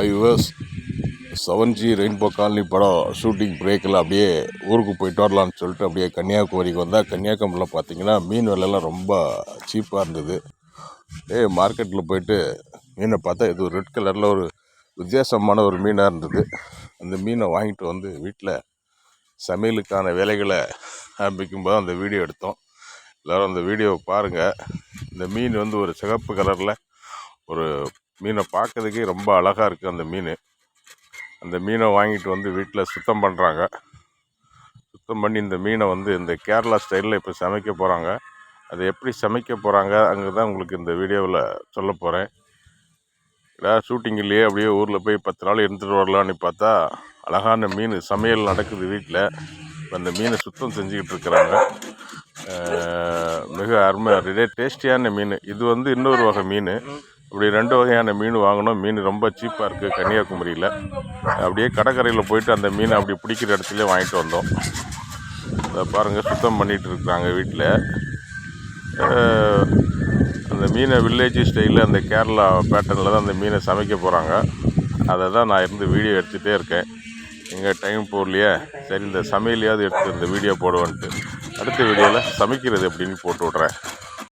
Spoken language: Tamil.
ஐவர்ஸ் செவன் ஜி ரெயின்போ காலனி படம் ஷூட்டிங் பிரேக்கில் அப்படியே ஊருக்கு போயிட்டு வரலான்னு சொல்லிட்டு அப்படியே கன்னியாகுமரிக்கு வந்தால் கன்னியாகுமரியில் பார்த்தீங்கன்னா மீன் விலைலாம் ரொம்ப சீப்பாக இருந்தது. ஏ மார்க்கெட்டில் போயிட்டு மீனை பார்த்தா இது ஒரு ரெட் கலரில் ஒரு வித்தியாசமான ஒரு மீனாக இருந்தது. அந்த மீனை வாங்கிட்டு வந்து வீட்டில் சமையலுக்கான வேலைகளை ஆரம்பிக்கும்போது அந்த வீடியோ எடுத்தோம். எல்லோரும் அந்த வீடியோவை பாருங்கள் இந்த மீன் வந்து ஒரு சிகப்பு கலரில் ஒரு மீனை பார்க்கறதுக்கே ரொம்ப அழகாக இருக்குது அந்த மீன். அந்த மீனை வாங்கிட்டு வந்து வீட்டில் சுத்தம் பண்ணுறாங்க சுத்தம் பண்ணி இந்த மீனை வந்து இந்த கேரளா ஸ்டைலில் இப்போ சமைக்க போகிறாங்க அதை எப்படி சமைக்க போகிறாங்க அங்கே தான் உங்களுக்கு இந்த வீடியோவில் சொல்ல போகிறேன் ஏதாவது ஷூட்டிங் இல்லையே அப்படியே ஊரில் போய் பத்து நாள் இருந்துட்டு வரலான்னு பார்த்தா அழகான மீன் சமையல் நடக்குது வீட்டில் அந்த மீனை சுத்தம் செஞ்சுக்கிட்டு இருக்கிறாங்க. மிக அருமை டேஸ்டியான மீன். இது வந்து இன்னொரு வகை மீன். இப்படி ரெண்டு வகையான மீன் வாங்கினோம் மீன் ரொம்ப சீப்பாக இருக்குது கன்னியாகுமரியில். அப்படியே கடற்கரையில் போயிட்டு அந்த மீனை அப்படி பிடிக்கிற இடத்துல வாங்கிட்டு வந்தோம். அதை பாருங்கள் சுத்தம் பண்ணிகிட்டு இருக்கிறாங்க வீட்டில் அந்த மீனை வில்லேஜ் ஸ்டைலில் அந்த கேரளா பேட்டர்னில் தான் அந்த மீனை சமைக்க போகிறாங்க அதை தான் நான் இருந்து வீடியோ எடுத்துகிட்டே இருக்கேன். எங்கள் டைம் போடலையே. சரி இந்த சமையலையாவது எடுத்து இந்த வீடியோ போடுவேன்ட்டு. அடுத்த வீடியோவில் சமைக்கிறது எப்படின்னு போட்டு விட்றேன்.